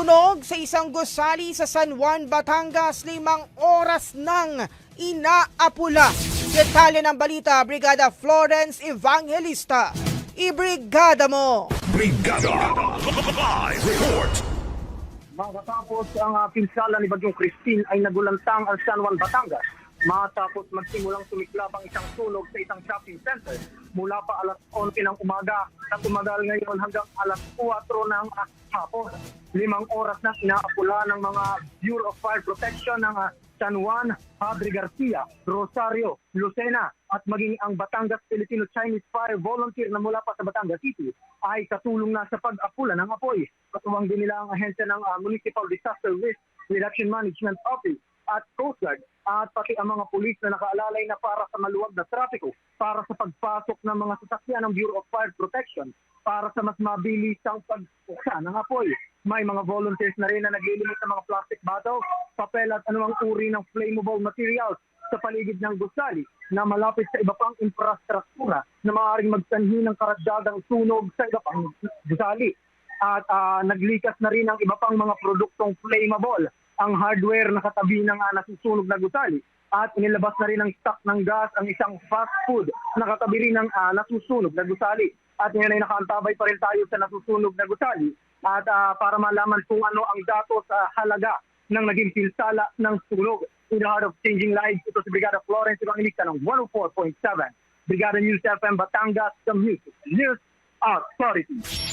Sunog sa isang gusali sa San Juan, Batangas, limang oras nang inaapula. Detalye ng balita, Brigada Florence Evangelista. Ibrigada mo! Brigada Live Report Matapos ang uh, pinsala ni Bagyong Christine ay nagulantang ang San Juan, Batangas. Matapos magsimulang sumiklab ang isang sunog sa isang shopping center mula pa alas 11 ng umaga na tumagal ngayon hanggang alas 4 ng uh, hapon. Limang oras na inaapula ng mga Bureau of Fire Protection ng uh, San Juan, Padre Garcia, Rosario, Lucena at maging ang Batangas Filipino-Chinese Fire Volunteer na mula pa sa Batangas City ay katulong na sa pag-apula ng apoy. Katuwang din nila ang ahensya ng ah, Municipal Disaster Risk Reduction Management Office at Coast Guard at pati ang mga pulis na nakaalalay na para sa maluwag na trapiko para sa pagpasok ng mga sasakyan ng Bureau of Fire Protection para sa mas mabilis ang pagpuksa ng apoy. May mga volunteers na rin na naglilimot ng mga plastic bottles, papel at anumang uri ng flammable materials sa paligid ng gusali na malapit sa iba pang infrastruktura na maaaring magsanhi ng karagdagang sunog sa iba pang gusali. At ah, naglikas na rin ang iba pang mga produktong flammable ang hardware na katabi ng uh, nasusunog na gusali at inilabas na rin ng stock ng gas ang isang fast food na katabi rin ng ah, nasusunog na gusali. At ngayon ay nakaantabay pa rin tayo sa nasusunog na gusali at ah, para malaman kung ano ang datos sa halaga ng naging pinsala ng sunog. In the heart of changing lives, ito si Brigada Florence Evangelista ng 104.7. Brigada News FM Batangas, the Music News Authority.